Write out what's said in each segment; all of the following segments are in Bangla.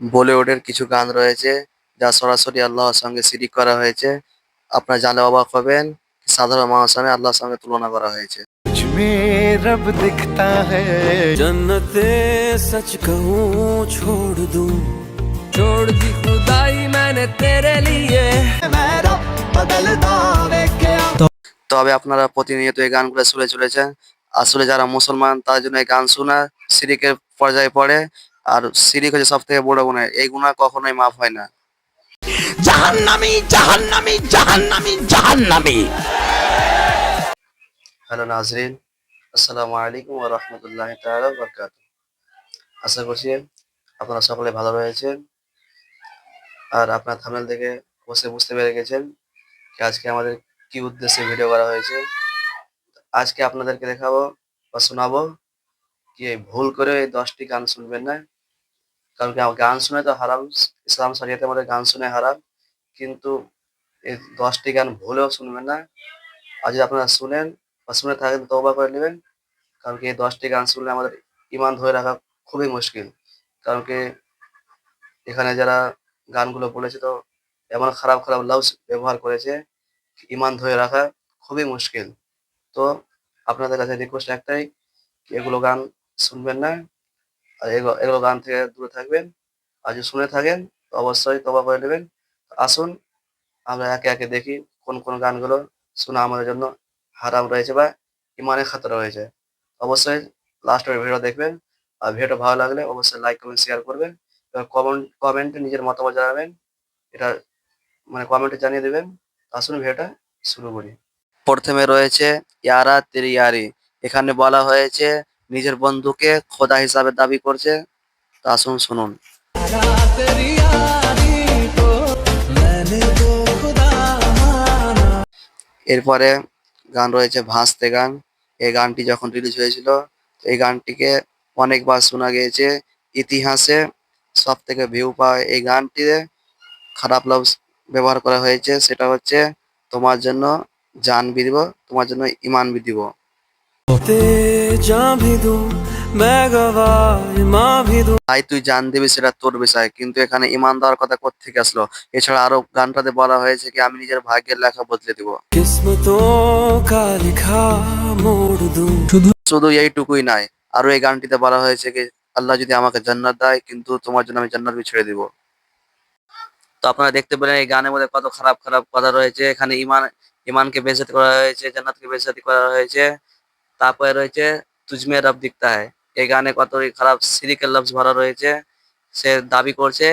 বলিউডের কিছু গান রয়েছে যা সরাসরি আল্লাহর সঙ্গে সিরিক করা হয়েছে। আপনার জানে অবাক হবেন সাধারণ মানুষ সামনে আল্লাহর সঙ্গে তুলনা করা হয়েছে। রব দিখতা সচ কহু ছোড় দু। ছোড় দি খুদাই মানে তেরে লিয়ে। তবে আপনারা প্রতিনিয়ত এই গানগুলো শুনে চলেছেন। আসলে যারা মুসলমান তার জন্য এই গান শোনা সিরিকের পর্যায়ে পড়ে। আর সিরিক হচ্ছে সব থেকে বড় গুণা। এই গুণা কখনোই মাফ হয় না। জাহান্নামী জাহান্নামী জাহান্নামী জাহান্নামী। হ্যালো নাজরিন আসসালামু আলাইকুম ওয়া রাহমাতুল্লাহি তাআলা ওয়া বারাকাতুহু। আশা করছি আপনারা সকলে ভালো রয়েছেন আর আপনার থামেল দেখে অবশ্যই বুঝতে পেরে গেছেন যে আজকে আমাদের কি উদ্দেশ্যে ভিডিও করা হয়েছে। আজকে আপনাদেরকে দেখাবো বা শোনাবো কি ভুল করে এই দশটি গান শুনবেন না। কারণ কি গান শুনে তো হারাম। ইসলাম শরিয়াতে আমাদের গান শুনে হারাম। কিন্তু এই দশটি গান ভুলেও শুনবেন না। আর যদি আপনারা শুনেন বা শুনে থাকেন, তওবা করে নেবেন। কারণ কি, এই দশটি গান শুনলে আমাদের ইমান ধরে রাখা খুবই মুশকিল। কারণ কি, এখানে যারা গানগুলো বলেছে তো, এমন খারাপ খারাপ লাভস ব্যবহার করেছে ইমান ধরে রাখা খুবই মুশকিল। তো আপনাদের কাছে রিকোয়েস্ট একটাই এগুলো গান শুনবেন না। আর এগুলো গান থেকে দূরে থাকবেন। আর যদি শুনে থাকেন অবশ্যই তবা করে নেবেন। আসুন, আমরা একে একে দেখি কোন কোন গানগুলো শোনা আমাদের জন্য হারাম রয়েছে বা ইমানে খাতরা রয়েছে। অবশ্যই লাস্টের ভিডিও দেখবেন। আর ভিডিওটা ভালো লাগলে অবশ্যই লাইক কমেন্ট শেয়ার করবেন। এবার কমেন্ট কমেন্টে নিজের মতামত জানাবেন। এটা মানে কমেন্টে জানিয়ে দেবেন। আসুন ভিডিওটা শুরু করি। প্রথমে রয়েছে ইয়ারা তেরি ইয়ারি এখানে বলা হয়েছে নিজের বন্ধুকে খোদা হিসাবে দাবি করছে, তা আসুন শুনুন। এরপরে গান রয়েছে ভাসতে গান। এই গানটি যখন রিলিজ হয়েছিল, এই গানটিকে অনেকবার শোনা গিয়েছে। ইতিহাসে সব থেকে ভিউ পাওয়া এই গানটিতে খারাপ লফজ ব্যবহার করা হয়েছে, সেটা হচ্ছে তোমার জন্য জান भी দিব তোমার জন্য ইমান भी দিব ते जा भी दूं मैं गवाह माँ भी दूं তাই তুই জান দিবি সেটা তোর বিষয় কিন্তু এখানে ইমান দেওয়ার কথা কোত্থেকে আসলো এছাড়া আরো গানটাতে বলা হয়েছে কি আমি নিজের ভাগ্যের লেখা বদলে দিব किस्मतों का लिखा मोड़ दूं শুধু এইটুকুই নাই আরো এই গানটিতে বলা হয়েছে কি আল্লাহ যদি আমাকে জান্নাত দেয় কিন্তু তোমার জন্য আমি জান্নাত ছেড়ে দিব তো আপনারা দেখতে পেলেন এই গানের মধ্যে কত খারাপ খারাপ কথা রয়েছে এখানে ইমান ইমানকে বেজাতি করা হয়েছে জান্নাতকে বেজাতি করা হয়েছে তারপরে রয়েছে তুজমে রব দিকতা হয় এই গানে কত খারাপ সিরিকের লফজ ভরা রয়েছে। সে দাবি করছে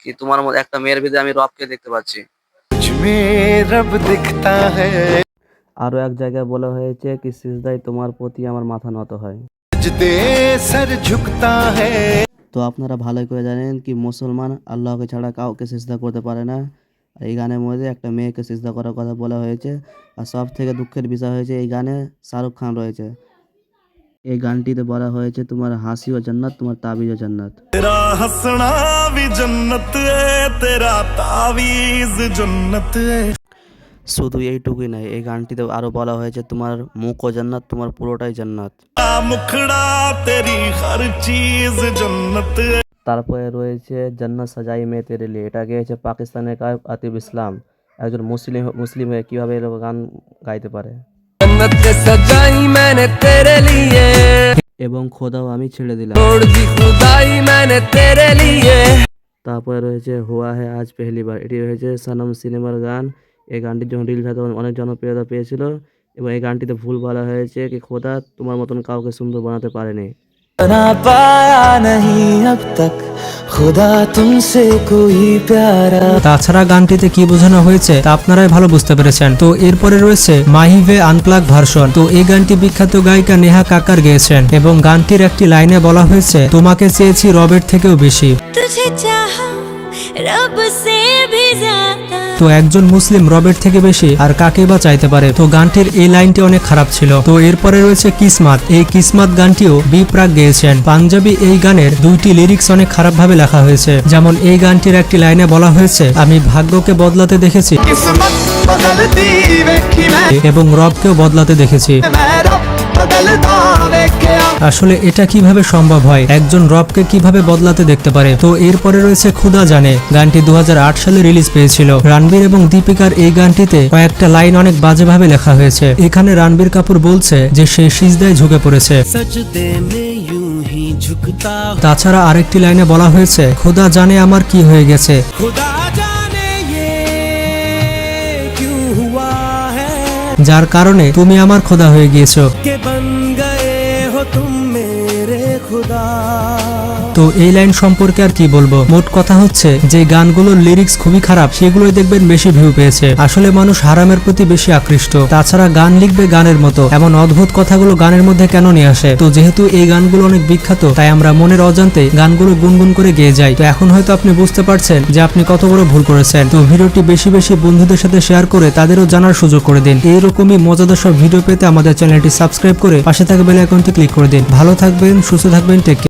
কি তোমার মধ্যে একটা মেয়ের ভিতরে আমি রবকে দেখতে পাচ্ছি। আরও এক জায়গায় বলা হয়েছে কি সিজদাই তোমার প্রতি আমার মাথা নত হয়। তো আপনারা ভালো করে জানেন কি মুসলমান আল্লাহকে ছাড়া কাউকে সিজদা করতে পারে না। এই গানের মধ্যে একটা মেয়েকে সিজদা করার কথা বলা হয়েছে। আর সব থেকে দুঃখের বিষয় হয়েছে এই গানে শাহরুখ খান রয়েছে। এই গানটিতে বলা হয়েছে তোমার হাসি জান্নাত তোমার তাবিজ জান্নাত। তেরা হাসনা ভি জান্নাত তেরা তাবিজ জান্নাত শুধু এইটুকুই নাই এই গানটিতে আরও বলা হয়েছে তোমার মুখ ও জান্নাত তোমার পুরোটাই জান্নাত। মুখড়া তেরি হর চিজ জান্নাত তারপরে রয়েছে জান্নাত সাজাই মে তেরে লিয়ে। এটা গেয়েছে পাকিস্তানের গায়ক আতিফ ইসলাম। একজন মুসলিম মুসলিম হয়ে কীভাবে গান গাইতে পারে? এবং খোদাও আমি ছেড়ে দিলাম। তারপরে রয়েছে হুয়া হে আজ পেহলিবার এটি রয়েছে সানম সিনেমার গান। এই গানটি যখন রিলিজ হয় তখন অনেক জনপ্রিয়তা পেয়েছিল এবং এই গানটিতে ভুল বলা হয়েছে কি খোদা তোমার মতন কাউকে সুন্দর বানাতে পারেনি। बना पाया नहीं अब तक खुदा तुमसे कोई प्यारा তাছাড়া গানটিতে কি বোঝানো হয়েছে তা আপনারাই ভালো বুঝতে পেরেছেন তো এরপরে রয়েছে মাহিভে আনপ্লাগ ভার্সন তো এই গানটি বিখ্যাত গায়িকা নেহা কাকার গেয়েছেন এবং গানটির একটি লাইনে বলা হয়েছে তোমাকে চেয়েছি রবের থেকেও বেশি तुझे चाहा रब से भी ज्यादा তো একজন মুসলিম রবের থেকে বেশি আর কাকে বা চাইতে পারে? তো গানটির এই লাইনটি অনেক খারাপ ছিল। তো এরপরে রয়েছে কিসমাত। এই কিসমাত গানটিও বি প্রাক গেয়েছেন। পাঞ্জাবি এই গানের দুইটি লিরিক্স অনেক খারাপভাবে লেখা হয়েছে। যেমন এই গানটির একটি লাইনে বলা হয়েছে আমি ভাগ্যকে বদলাতে দেখেছি এবং রবকেও বদলাতে দেখেছি। আসলে এটা কীভাবে সম্ভব হয়? একজন রবকে কীভাবে বদলাতে দেখতে পারে? তো এরপরে রয়েছে ক্ষুদা জানে। গানটি দু হাজার আট সালে রিলিজ পেয়েছিল। রানবীর এবং দীপিকার এই গানটিতে কয়েকটা লাইন অনেক বাজেভাবে লেখা হয়েছে। এখানে রানবীর কাপুর বলছে যে সে সিজদায় ঝুঁকে পড়েছে। তাছাড়া আরেকটি লাইনে বলা হয়েছে খোদা জানে আমার কি হয়ে গেছে। যার কারণে তুমি আমার খোদা হয়ে গিয়েছো। तुम मेरे खुदा। তো এই লাইন সম্পর্কে আর কি বলব? মোট কথা হচ্ছে, যে গানগুলোর লিরিক্স খুবই খারাপ, সেগুলোই দেখবেন বেশি ভিউ পেয়েছে। আসলে মানুষ হারামের প্রতি বেশি আকৃষ্ট। তাছাড়া গান লিখবে গানের মতো। এমন অদ্ভুত কথাগুলো গানের মধ্যে কেন নিয়ে আসে? তো যেহেতু এই গানগুলো অনেক বিখ্যাত, তাই আমরা মনের অজান্তে গানগুলো গুনগুন করে গেয়ে যাই। তো এখন হয়তো আপনি বুঝতে পারছেন যে আপনি কত বড় ভুল করেছেন। তো ভিডিওটি বেশি বেশি বন্ধুদের সাথে শেয়ার করে তাদেরও জানার সুযোগ করে দিন। এইরকমই মজাদার সব ভিডিও পেতে আমাদের চ্যানেলটি সাবস্ক্রাইব করে পাশে থাকা বেল আইকনটি ক্লিক করে দিন। ভালো থাকবেন, সুস্থ থাকবেন টেক